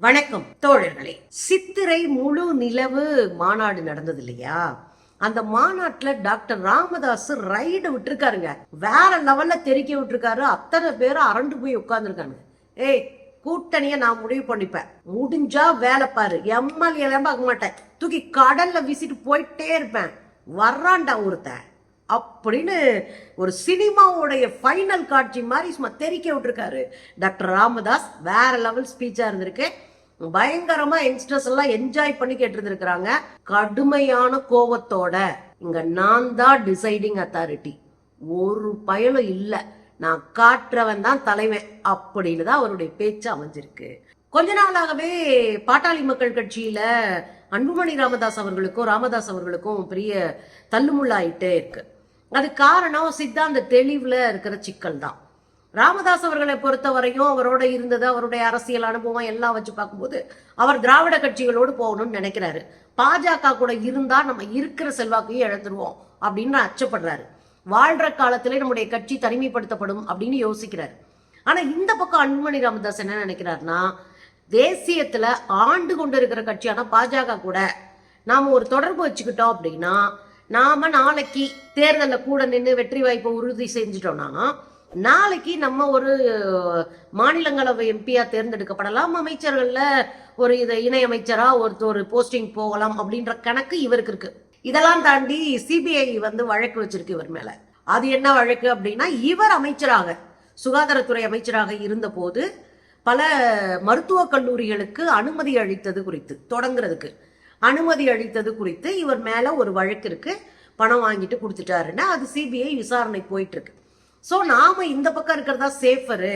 வணக்கம் தோழர்களே. சித்திரை முழு நிலவு மாநாடு நடந்தது இல்லையா அந்த மாநாட்டுல டாக்டர் ராமதாஸ் ரைடு விட்டுருக்காருங்க. வேற லெவல்ல தெரிக்க விட்டுருக்காரு. அத்தனை பேரும் அரண்டு போய் உட்காந்துருக்காங்க ஏய் கூட்டணிய நான் முடிவு பண்ணிப்பேன். முடிஞ்சா வேலை பாரு. எம்எல்ஏ பார்க்க மாட்டேன். தூக்கி கடல்ல வீசிட்டு போயிட்டே இருப்பேன். வர்றான்டா ஒருத்தன். அப்படின்னு ஒரு சினிமாவுடைய ஃபைனல் காட்சி மாதிரி சும்மா தெரிக்க விட்டுருக்காரு. டாக்டர் ராமதாஸ் வேற லெவல் ஸ்பீச்சாக இருந்திருக்கு. பயங்கரமா யங்ஸ்டர்ஸ் எல்லாம் என்ஜாய் பண்ணி கேட்டிருந்திருக்கிறாங்க. கடுமையான கோவத்தோட. இங்க நான் தான் டிசைடிங் அத்தாரிட்டி ஒரு பயனும் இல்லை. நான் காட்டுறவன் தான் தலைவன் அப்படின்னு தான் அவருடைய பேச்சு அமைஞ்சிருக்கு. கொஞ்ச நாளாகவே பாட்டாளி மக்கள் கட்சியில அன்புமணி ராமதாஸ் அவர்களுக்கும் ராமதாஸ் அவர்களுக்கும் பெரிய தள்ளுமுள்ளாயிட்டே இருக்கு. அது காரணம் சித்தாந்த தெளிவுல இருக்கிற சிக்கல் தான் ராமதாஸ் அவர்களை பொறுத்த வரையும் அவரோட இருந்தது அவருடைய அரசியல் அனுபவம் எல்லாம் வச்சு பார்க்கும்போது அவர் திராவிட கட்சிகளோடு போகணும்னு நினைக்கிறாரு. பாஜக கூட இருந்தா நம்ம இருக்கிற செல்வாக்கையும் இழந்துருவோம் அப்படின்னு அச்சப்படுறாரு. வாழ்ற காலத்திலே நம்முடைய கட்சி தனிமைப்படுத்தப்படும் அப்படின்னு யோசிக்கிறாரு. ஆனா இந்த பக்கம் அன்புமணி ராமதாஸ் என்ன நினைக்கிறாருன்னா தேசியத்துல ஆண்டு கொண்டு இருக்கிற கட்சியான பாஜக கூட நாம ஒரு தொடர்பு வச்சுக்கிட்டோம் அப்படின்னா நாம நாளைக்கு தேர்தலில் கூட நின்று வெற்றி வாய்ப்பை உறுதி செஞ்சிட்டோம்னா நாளைக்கு நம்ம ஒரு மாநிலங்களவை எம்பியா தேர்ந்தெடுக்கப்படலாம். அமைச்சர்கள்ல ஒரு இது இணை அமைச்சரா ஒரு ஒரு போஸ்டிங் போகலாம் அப்படின்ற கணக்கு இவருக்கு இருக்கு. இதெல்லாம் தாண்டி சிபிஐ வந்து வழக்கு வச்சிருக்கு இவர் மேல. அது என்ன வழக்கு அப்படின்னா இவர் அமைச்சராக சுகாதாரத்துறை அமைச்சராக இருந்தபோது பல மருத்துவக் கல்லூரிகளுக்கு அனுமதி அளித்தது குறித்து தொடங்குறதுக்கு. அனுமதி அளித்தது குறித்து இவர் மேல ஒரு வழக்கு இருக்கு. பணம் வாங்கிட்டு கொடுத்துட்டாருன்னா அது சிபிஐ விசாரணை போயிட்டு இருக்கு. ஸோ நாம இந்த பக்கம் இருக்கிறதா சேஃபரு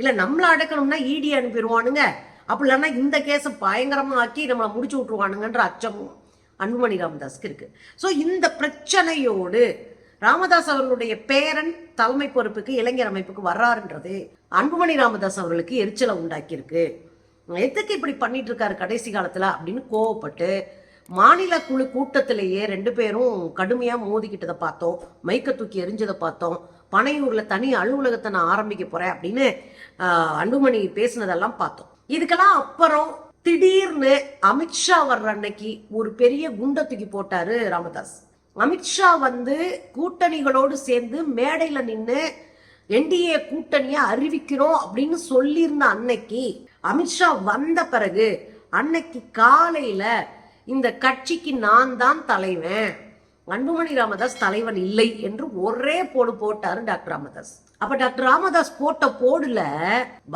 இல்ல நம்மளை அடக்கணும்னா இடி அனுப்பிடுவானுங்க. அப்படி இல்லைன்னா இந்த கேஸை பயங்கரமா ஆக்கி நம்மளை முடிச்சு விட்டுருவானுங்கன்ற அச்சமும் அன்புமணி ராமதாஸ்க்கு இருக்கு. ஸோ இந்த பிரச்சனையோடு ராமதாஸ் அவர்களுடைய பேரன் தலைமை பொறுப்புக்கு இளைஞர் அமைப்புக்கு வர்றாருன்றது அன்புமணி ராமதாஸ் அவர்களுக்கு எரிச்சலை உண்டாக்கியிருக்கு. எதுக்கு இப்படி பண்ணிட்டு இருக்காரு கடைசி காலத்துல அப்படின்னு கோவப்பட்டு மாநில குழு கூட்டத்திலேயே ரெண்டு பேரும் கடுமையாக மோதிக்கிட்டதை பார்த்தோம். மைக்க தூக்கி எரிஞ்சதை பார்த்தோம். பனையூரில் தனி அலுவலகத்தை நான் ஆரம்பிக்க போறேன் அப்படின்னு அன்புமணி பேசினதெல்லாம் பார்த்தோம். இதுக்கெல்லாம் அப்புறம் திடீர்னு அமித்ஷா வர்ற அன்னைக்கு ஒரு பெரிய குண்டை தூக்கி போட்டாரு ராமதாஸ். அமித்ஷா வந்து கூட்டணிகளோடு சேர்ந்து மேடையில் நின்று என்டிஏ கூட்டணியை அறிவிக்கிறோம் அப்படின்னு சொல்லியிருந்த அன்னைக்கு அமித்ஷா வந்த பிறகு அன்னைக்கு காலையில் இந்த கட்சிக்கு நான் தான் தலைவன். அன்புமணி ராமதாஸ் தலைவன் இல்லை என்று ஒரே போடு போட்டாரு டாக்டர் ராமதாஸ். அப்ப டாக்டர் ராமதாஸ் போட்ட போடுல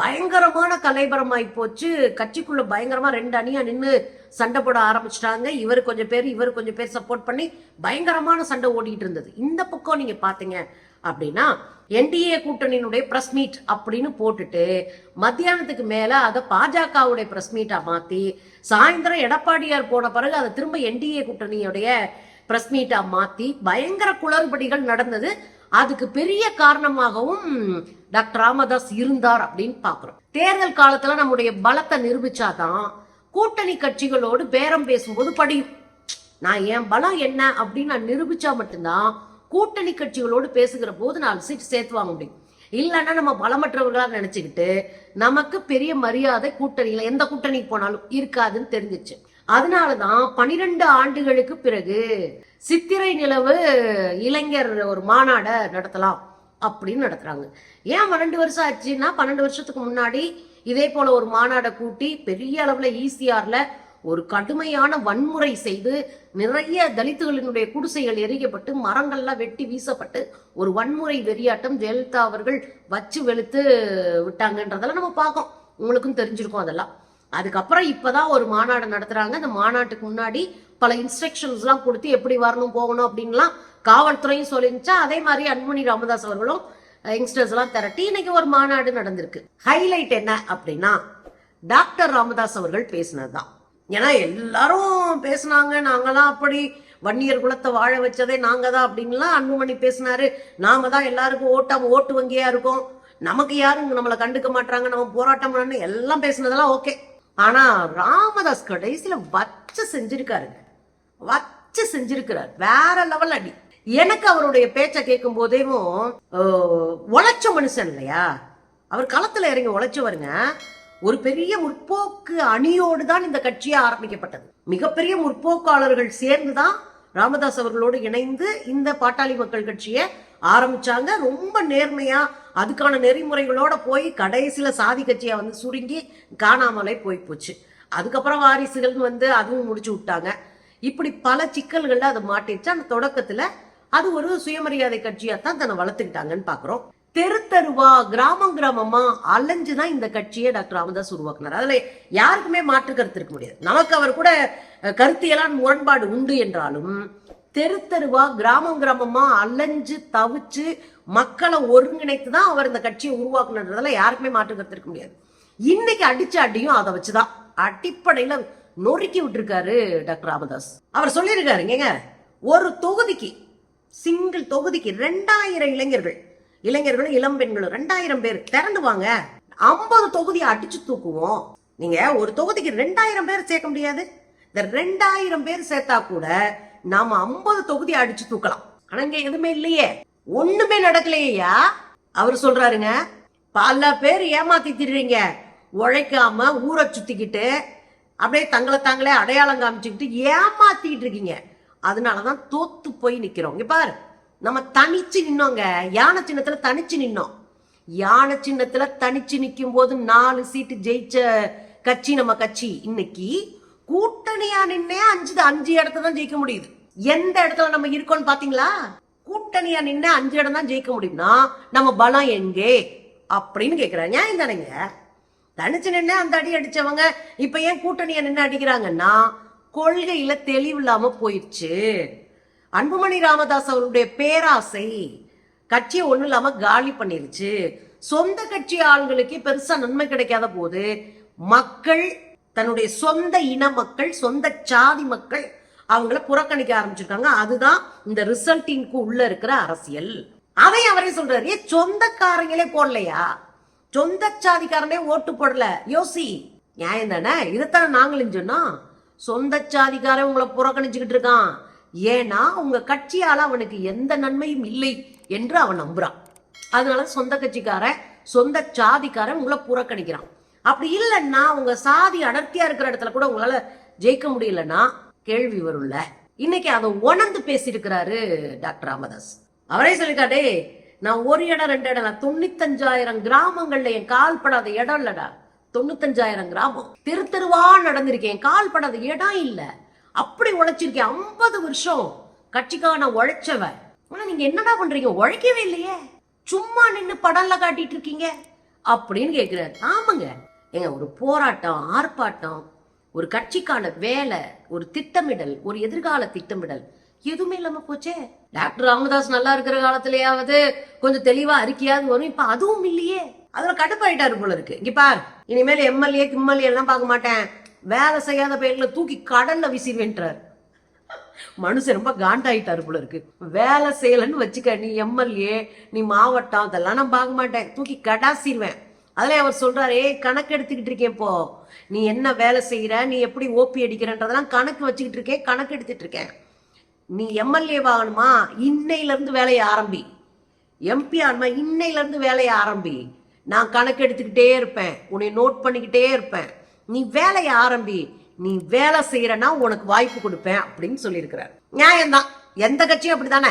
பயங்கரமான கலைபரமாய் போச்சு. கட்சிக்குள்ள பயங்கரமா ரெண்டு அணியா நின்று சண்டை போட ஆரம்பிச்சிட்டாங்க. இவர் கொஞ்சம் பேர் இவர் கொஞ்சம் பேர் சப்போர்ட் பண்ணி பயங்கரமான சண்டை ஓடிட்டு இருந்தது. இந்த பக்கம் நீங்க பாத்தீங்க அப்படின்னா என்டிஏ கூட்டணியினுடைய பிரஸ் மீட் அப்படின்னு போட்டுட்டு மத்தியானத்துக்கு மேல அதை பாஜகவுடைய பிரஸ் மீட்டா மாத்தி சாயந்தரம் எடப்பாடியார் போன பிறகு அதை திரும்ப என்டிஏ கூட்டணியுடைய பிரஸ் மீட்டா மாத்தி பயங்கர குளறுபடிகள் நடந்தது. அதுக்கு பெரிய காரணமாகவும் டாக்டர் ராமதாஸ் இருந்தார் அப்படின்னு பாக்குறோம். தேர்தல் காலத்துல நம்முடைய பலத்தை நிரூபிச்சாதான் கூட்டணி கட்சிகளோடு பேரம் பேசும்போது படியும். நான் என் பலம் என்ன அப்படின்னு நான் நிரூபிச்சா மட்டும்தான் கூட்டணி கட்சிகளோடு பேசுகிற போது நாலு சீட் சேர்த்து வாங்க முடியும். இல்லைன்னா நம்ம பலமற்றவர்களா நினைச்சுக்கிட்டு நமக்கு பெரிய மரியாதை கூட்டணியில எந்த கூட்டணிக்கு போனாலும் இருக்காதுன்னு தெரிஞ்சிச்சு. அதனாலதான் பனிரெண்டு ஆண்டுகளுக்கு பிறகு சித்திரை நிலவு இளைஞர் ஒரு மாநாடை நடத்தலாம் அப்படின்னு நடத்துறாங்க. ஏன் பன்னெண்டு வருஷம் ஆச்சுன்னா பன்னெண்டு வருஷத்துக்கு முன்னாடி இதே போல ஒரு மாநாடை கூட்டி பெரிய அளவுல ஈசிஆர்ல ஒரு கடுமையான வன்முறை செய்து நிறைய தலித்துகளினுடைய குடிசைகள் எரிக்கப்பட்டு மரங்கள்லாம் வெட்டி வீசப்பட்டு ஒரு வன்முறை வெறியாட்டம் ஜெயலலிதா அவர்கள் வச்சு வெளுத்து விட்டாங்கன்றதெல்லாம் நம்ம பார்க்கோம் உங்களுக்கும் தெரிஞ்சிருக்கும் அதெல்லாம். அதுக்கப்புறம் இப்பதான் ஒரு மாநாடு நடத்துறாங்க. அந்த மாநாட்டுக்கு முன்னாடி பல இன்ஸ்ட்ரக்ஷன்ஸ்லாம் கொடுத்து எப்படி வரணும் போகணும் அப்படின்லாம் காவல்துறையும் சொல்லிருந்துச்சா. அதே மாதிரி அன்புமணி ராமதாஸ் அவர்களும் யங்ஸ்டர்ஸ் எல்லாம் திரட்டி இன்னைக்கு ஒரு மாநாடு நடந்திருக்கு. ஹைலைட் என்ன அப்படின்னா டாக்டர் ராமதாஸ் அவர்கள் பேசினதுதான். ஏன்னா எல்லாரும் பேசுனாங்க நாங்களாம் அப்படி வன்னியர் குலத்தை வாழ வச்சதே நாங்க தான் அப்படின்லாம் அன்புமணி பேசினாரு. நாம தான் எல்லாருக்கும் ஓட்டம் ஓட்டு வங்கியா இருக்கோம். நமக்கு யாரும் நம்மளை கண்டுக்க மாட்டாங்க நம்ம போராட்டம் பண்ணு எல்லாம் பேசினதெல்லாம் ஓகே. ஆனா ராமதாஸ் கடைசியில வச்ச செஞ்சிருக்காருங்க. வச்சு செஞ்சிருக்கிறார். வேற லெவல் அடி. எனக்கு அவருடைய பேச்சை கேட்கும் போதேவும் உழைச்ச மனுஷன் இல்லையா? அவர் களத்துல இறங்கி உழைச்சவருங்க. ஒரு பெரிய முற்போக்கு அணியோடு தான் இந்த கட்சியே ஆரம்பிக்கப்பட்டது. மிகப்பெரிய முற்போக்காளர்கள் சேர்ந்து தான் ராமதாஸ் அவர்களோடு இணைந்து இந்த பாட்டாளி மக்கள் கட்சியை ஆரம்பிச்சாங்க. ரொம்ப நேர்மையா அதுக்கான நெறிமுறைகளோட போய் கடைசியில சாதி கட்சியை வந்து சுருங்கி காணாமலே போய் போச்சு. அதுக்கப்புறம் வாரிசுகள் வந்து அதுவும் முடிச்சு விட்டாங்க. இப்படி பல சிக்கல்கள்ல அது மாட்டிடுச்சு அந்த தொடக்கத்துல அது ஒரு சுயமரியாதை கட்சியா தான் தன்னை வளர்த்துக்கிட்டாங்கன்னு பாக்குறோம். தெரு தெருவா கிராமம் கிராமமா அலைஞ்சுதான் இந்த கட்சியை டாக்டர் ராமதாஸ் உருவாக்குனார். அதுல யாருக்குமே மாற்று கருத்து இருக்க முடியாது. நமக்கு அவர் கூட கருத்தியெல்லாம் முரண்பாடு உண்டு என்றாலும் தெரு தெருவா கிராமம் கிராமமா அலைஞ்சு தவிச்சு மக்களை ஒருங்கிணைத்து தான் அவர் இந்த கட்சியை உருவாக்குனதுல யாருக்குமே மாற்று கருத்து இருக்க முடியாது. இன்னைக்கு அடிச்ச அடியும் அதை வச்சுதான். அடிப்படையில நொறுக்கி விட்டுருக்காரு டாக்டர் ராமதாஸ். அவர் சொல்லியிருக்காருங்க ஒரு தொகுதிக்கு சிங்கிள் தொகுதிக்கு ரெண்டாயிரம் இளைஞர்கள் இளைஞர்களும் இளம் பெண்களும் ரெண்டாயிரம் பேர் திரண்டு வாங்க. ஐம்பது தொகுதியை அடிச்சு தூக்குவோம். நீங்க ஒரு தொகுதிக்கு ரெண்டாயிரம் பேர் சேர்க்க முடியாது. இந்த ரெண்டாயிரம் பேர் சேர்த்தா கூட நாம ஐம்பது தொகுதி அடிச்சு தூக்கலாம். ஆனா இங்க எதுவுமே இல்லையே. ஒண்ணுமே நடக்கலையா அவர் சொல்றாருங்க பல பேர் ஏமாத்தி திடுறீங்க உழைக்காம ஊரை சுத்திக்கிட்டு அப்படியே தங்களை தாங்களே அடையாளம் காமிச்சுக்கிட்டு ஏமாத்திக்கிட்டு இருக்கீங்க. அதனாலதான் தோத்து போய் நிக்கிறோம். இங்க பாரு நம்ம தனிச்சு நின்னோங்க. யானை சின்னத்துல தனிச்சு நின்னோம். யானை சின்னத்துல தனிச்சு நிற்கும் போது நாலு சீட்டு ஜெயிச்ச கட்சி நம்ம கட்சி. இன்னைக்கு கூட்டணியா நின்னே அஞ்சு அஞ்சு இடத்த தான் ஜெயிக்க முடியுது. எந்த இடத்துல நம்ம இருக்கோம்னு பாத்தீங்களா? கூட்டணியா நின்று அஞ்சு இடம் தான் ஜெயிக்க முடியும்னா நம்ம பலம் எங்கே? அப்படின்னு கேக்குறாங்க நியாயம் தானேங்க. தனிச்சு நின்று அந்த அடி அடிச்சவங்க இப்ப ஏன் கூட்டணியா நின்று அடிக்கிறாங்கன்னா கொள்கையில தெளிவில்லாம போயிடுச்சு அன்புமணி ராமதாஸ் அவருடைய பேராசை கட்சியை ஒன்றும் இல்லாமல் காலி பண்ணிருச்சு. சொந்த கட்சி ஆள்களுக்கு பெருசா நன்மை கிடைக்காத போது மக்கள் தன்னுடைய சொந்த இன மக்கள் சொந்த சாதி மக்கள் அவங்கள புறக்கணிக்க ஆரம்பிச்சிருக்காங்க. அதுதான் இந்த ரிசல்ட்டிங்க்கு உள்ள இருக்கிற அரசியல். அதை அவரே சொல்றாரு. ஏன் சொந்தக்காரங்களே போடலையா? சொந்த சாதிக்காரனே ஓட்டு போடல. யோசி. நியாயம் தானே? இதைத்தானே நாங்களும் சொன்னோம். சொந்த சாதிக்காரன் உங்களை புறக்கணிச்சுக்கிட்டு இருக்கான். ஏன்னா உங்க கட்சியால அவனுக்கு எந்த நன்மையும் இல்லை என்று அவன் நம்புறான். அதனால சொந்த கட்சிக்காரன் சொந்த சாதிக்காரன் உங்களை புறக்கணிக்கிறான். அப்படி இல்லைன்னா உங்க சாதி அடர்த்தியா இருக்கிற இடத்துல கூட உங்களால ஜெயிக்க முடியலன்னா கேள்வி வரும்ல. இன்னைக்கு அதை உணர்ந்து பேசியிருக்கிறாரு டாக்டர் ராமதாஸ். அவரே சொல்லிக்காட்டே நான் ஒரு இடம் ரெண்டு இடம் தொண்ணூத்தஞ்சாயிரம் கிராமங்கள்ல என் கால் படாத இடம் இல்லடா. தொண்ணூத்தஞ்சாயிரம் கிராமம். தெரு தெருவா நடந்திருக்கேன் கால் படாத இடம் இல்லை. அப்படி உழைச்சிருக்கேன். ஐம்பது வருஷம் கட்சிக்கான உழைச்சவ. ஆனா நீங்க என்னடா பண்றீங்க? உழைக்கவே இல்லையே. சும்மா நின்று படம்ல காட்டிட்டு இருக்கீங்க. அப்படின்னு கேக்குறாரு. ஆமாங்க. ஏங்க ஒரு போராட்டம் ஆர்ப்பாட்டம் ஒரு கட்சிக்கான வேலை ஒரு திட்டமிடல் ஒரு எதிர்கால திட்டமிடல் எதுவுமே இல்லாம போச்சே. டாக்டர் ராமதாஸ் நல்லா இருக்கிற காலத்திலேயாவது கொஞ்சம் தெளிவா அறிக்கையாவது வரும். இப்ப அதுவும் இல்லையே. அதுல கடுப்பாயிட்டாரு போல இருக்கு. இங்க பார். இனிமேல் எம்எல்ஏ கிம்எல்ஏ எல்லாம் பார்க்க மாட்டேன். வேலை செய்யாத பேர்ல தூக்கி கடல்ல வீசிடுவேன்றார் மனுஷன் ரொம்ப காண்டாயிட்டாரு போல இருக்கு. வேலை செய்யலன்னு வச்சுக்க நீ எம்எல்ஏ நீ மாவட்டம் அதெல்லாம் நான் பார்க்க மாட்டேன். தூக்கி கடாசிடுவேன் அதில் அவர் சொல்றாரு ஏய் கணக்கு எடுத்துக்கிட்டு இருக்கேன் இப்போ நீ என்ன வேலை செய்யற? நீ எப்படி ஓபி அடிக்கிறன்றதெல்லாம் கணக்கு வச்சுக்கிட்டு இருக்கேன் கணக்கு எடுத்துட்டு இருக்கேன். நீ எம்எல்ஏ ஆகணுமா இன்னையில இருந்து வேலையை ஆரம்பி. எம்பி ஆகணுமா? இன்னையில இருந்து வேலையை ஆரம்பி. நான் கணக்கு எடுத்துக்கிட்டே இருப்பேன். உன்னை நோட் பண்ணிக்கிட்டே இருப்பேன். நீ வேலையை ஆரம்பி நீ வேலை செய்யறனா உனக்கு வாய்ப்பு கொடுப்பேன் அப்படின்னு சொல்லியிருக்கிறார். நியாயம்தான். எந்த கட்சியும் அப்படிதானே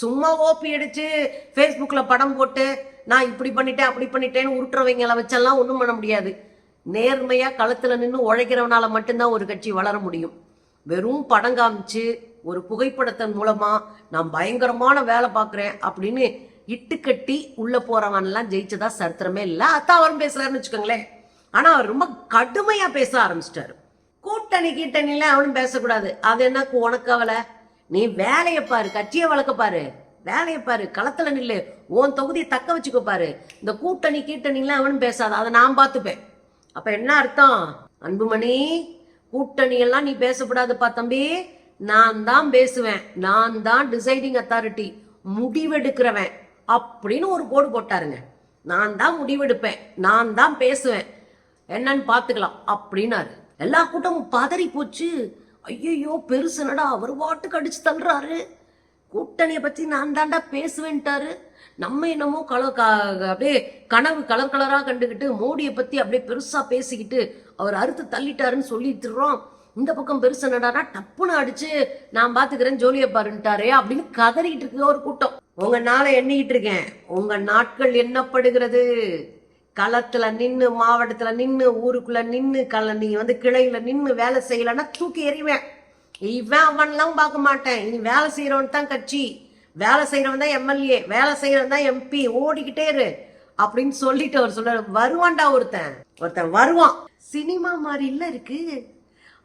சும்மா ஓபி அடிச்சு ஃபேஸ்புக்கில் படம் போட்டு நான் இப்படி பண்ணிட்டேன் அப்படி பண்ணிட்டேன்னு உருட்டுறவங்களை வச்செல்லாம் ஒன்றும் பண்ண முடியாது. நேர்மையாக களத்தில் நின்று உழைக்கிறவனால மட்டும்தான் ஒரு கட்சி வளர முடியும். வெறும் படம் காமிச்சு ஒரு புகைப்படத்தின் மூலமாக நான் பயங்கரமான வேலை பார்க்குறேன் அப்படின்னு இட்டுக்கட்டி உள்ளே போறவன்லாம் ஜெயிச்சதா சரித்திரமே இல்லை. அதான் அவரும் பேசுகிறாருன்னு வச்சுக்கோங்களேன். ஆனால் அவர் ரொம்ப கடுமையாக பேச ஆரம்பிச்சிட்டாரு. கூட்டணி கீட்டணில அவனும் பேசக்கூடாது. அது என்ன உனக்கு அவளை நீ வேலையை பாரு கட்சியை வளர்க்க பாரு. வேலையை பாரு களத்தில் நில்லு. உன் தொகுதியை தக்க வச்சுக்கோ பாரு. இந்த கூட்டணி கீட்டணிலாம் அவனும் பேசாது அதை நான் பார்த்துப்பேன். அப்போ என்ன அர்த்தம்? அன்புமணி கூட்டணியெல்லாம் நீ பேசக்கூடாதுப்பா தம்பி. நான் தான் பேசுவேன். நான் தான் டிசைடிங் அத்தாரிட்டி முடிவெடுக்கிறவன். அப்படின்னு ஒரு போர்டு போட்டாருங்க. நான் தான் முடிவெடுப்பேன். நான் தான் பேசுவேன். என்னன்னு பார்த்துக்கலாம் அப்படின்னாரு. எல்லா கூட்டமும் பதறி போச்சு. ஐயையோ பெருசுனடா அவர் வாட்டுக்கு அடிச்சு தள்ளுறாரு. கூட்டணியை பற்றி நான் தாண்டா பேசுவேன்ட்டாரு. நம்ம என்னமோ கல க அப்படியே கனவு கலர் கலராக கண்டுக்கிட்டு மோடியை பற்றி அப்படியே பெருசாக பேசிக்கிட்டு அவர் அறுத்து தள்ளிட்டாருன்னு சொல்லிட்டுறோம். இந்த பக்கம் பெருசு என்னடானா டப்புன்னு அடிச்சு நான் பாத்துக்கிறேன் ஜோலியை பாருன்ட்டாரே அப்படின்னு கதறிட்டு இருக்க ஒரு கூட்டம். உங்க நாளை எண்ணிக்கிட்டு இருக்கேன். உங்க நாட்கள் எண்ணப்படுகிறது களத்துல நின்று மாவட்டத்துல நின்று ஊருக்குள்ள நின்று கள நீ வந்து கிளையில நின்று வேலை செய்யலன்னா தூக்கி எறிவேன். இவன் அவன்லாம் பார்க்க மாட்டேன். இனி வேலை செய்யறவன் தான் கட்சி. வேலை செய்யறவன் தான் எம்எல்ஏ. வேலை செய்யறவன் தான் எம்பி. ஓடிக்கிட்டே இரு. அப்படின்னு சொல்லிட்டு அவர் சொல்றாரு. வருவான்டா ஒருத்தன். ஒருத்தன் வருவான். சினிமா மாதிரி இல்ல இருக்கு.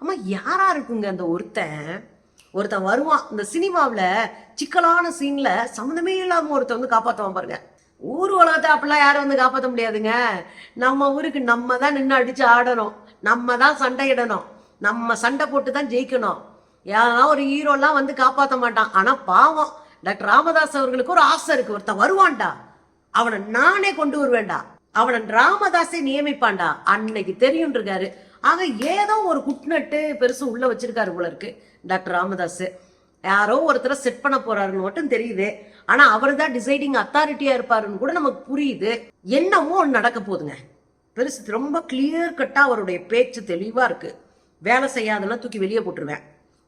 ஆமா யாரா இருக்குங்க அந்த ஒருத்தன்? ஒருத்தன் வருவான். இந்த சினிமாவில் சிக்கலான சீன்ல சம்மந்தமே இல்லாமல் ஒருத்தன் வந்து காப்பாற்றுவான் பாருங்க. ஊர் உலகத்தை அப்படிலாம் யாரும் வந்து காப்பாற்ற முடியாதுங்க. நம்ம ஊருக்கு நம்ம தான் நின்று அடித்து ஆடணும். நம்ம தான் சண்டையிடணும். நம்ம சண்டை போட்டு தான் ஜெயிக்கணும். ஏன்னா ஒரு ஹீரோலாம் வந்து காப்பாற்ற மாட்டான். ஆனால் பாவம். டாக்டர் ராமதாஸ் அவர்களுக்கு ஒரு ஆசை இருக்கு. ஒருத்தன் வருவான்டா. அவனை நானே கொண்டு வருவேன்டா. அவனை ராமதாஸை நியமிப்பான்டா. அன்னைக்கு தெரியும் இருக்காரு ஆக ஏதோ ஒரு குட்நட்டு பெருசு உள்ள வச்சிருக்காரு போல இருக்கு. டாக்டர் ராமதாஸ் யாரோ ஒருத்தரை செட் பண்ண போறாருன்னு மட்டும் தெரியுது. ஆனா அவர் தான் டிசைடிங் அத்தாரிட்டியா இருப்பாருன்னு கூட நமக்கு புரியுது. என்னமோ நடக்க போகுதுங்க. பெருசு ரொம்ப கிளியர் கட்டா அவருடைய பேச்சு தெளிவா இருக்கு. வேலை செய்யாதெல்லாம் தூக்கி வெளியே போட்டுருவேன்.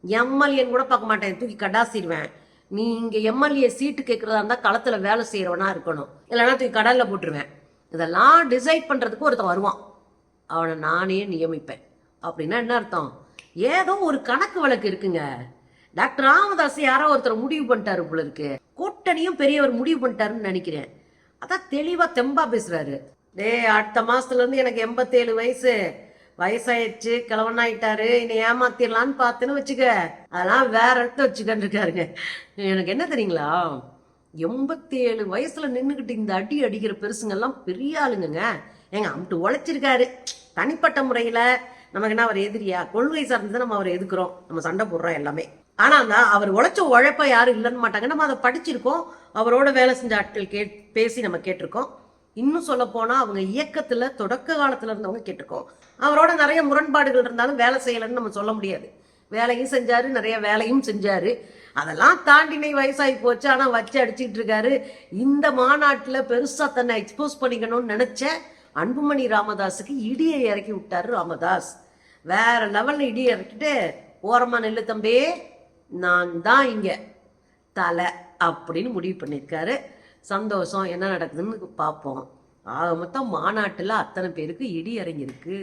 எம்எல்ஏன்னு கூட பார்க்க மாட்டேன். தூக்கி கடாசிடுவேன். நீ இங்க எம்எல்ஏ சீட்டு கேட்கறதா இருந்தா களத்துல வேலை செய்யறவனா இருக்கணும். இல்லைன்னா தூக்கி கடல்ல போட்டுருவேன். இதெல்லாம் டிசைட் பண்றதுக்கு ஒருத்தன் வருவான். அவனை நானே நியமிப்பேன். அப்படின்னா என்ன அர்த்தம்? ஏதோ ஒரு கணக்கு வழக்கு இருக்குங்க. டாக்டர் ராமதாஸ் யாரோ ஒருத்தர் முடிவு பண்ணிட்டாரு போல இருக்கு. கூட்டணியும் பெரியவர் முடிவு பண்ணிட்டாருன்னு நினைக்கிறேன். அதான் தெளிவா தெம்பா பேசுறாரு. டேய் அடுத்த மாசத்துல இருந்து எனக்கு எண்பத்தேழு வயசு. வயசாயிடுச்சு கிழவனாயிட்டாரு. என்னை ஏமாத்திடலான்னு பார்த்துன்னு வச்சுக்க. அதெல்லாம் வேற இடத்த வச்சுக்கன்னு இருக்காருங்க எனக்கு என்ன தெரியுங்களா? எண்பத்தேழு வயசுல நின்றுக்கிட்டு இந்த அடி அடிக்கிற பெருசுங்கெல்லாம் பெரிய ஆளுங்கங்க. ஏங்க அம்பிட்டு உழைச்சிருக்காரு. தனிப்பட்ட முறையில நமக்கு என்ன அவர் எதிரியா? கொள்கை சார்ந்து நம்ம அவரை எதுக்குறோம் நம்ம சண்டை போடுறோம் எல்லாமே. ஆனா அந்த அவர் உழைச்ச உழைப்ப யாரும் இல்லைன்னு மாட்டாங்க. நம்ம அதை படிச்சிருக்கோம். அவரோட வேலை செஞ்ச ஆட்கள் கே பேசி நம்ம கேட்டிருக்கோம். இன்னும் சொல்ல போனா அவங்க இயக்கத்துல தொடக்க காலத்துல இருந்தவங்க கேட்டிருக்கோம். அவரோட நிறைய முரண்பாடுகள் இருந்தாலும் வேலை செய்யலைன்னு நம்ம சொல்ல முடியாது. வேலையும் செஞ்சாரு நிறைய வேலையும் செஞ்சாரு. அதெல்லாம் தாண்டினை வயசாகி போச்சு. ஆனா வச்சு அடிச்சுக்கிட்டு இருக்காரு. இந்த மாநாட்டுல பெருசா தன்னை எக்ஸ்போஸ் பண்ணிக்கணும்னு நினைச்ச அன்புமணி ராமதாஸுக்கு இடியை இறக்கி விட்டாரு ராமதாஸ். வேற லெவல்ல இடி இறக்கிட்டு ஓரமா நெல்லு தம்பி. நான் தான் இங்கே. தலை அப்படின்னு முடிவு பண்ணியிருக்காரு சந்தோஷம் என்ன நடக்குதுன்னு பார்ப்போம். ஆக மொத்தம் மாநாட்டில் அத்தனை பேருக்கு இடி இறங்கியிருக்கு.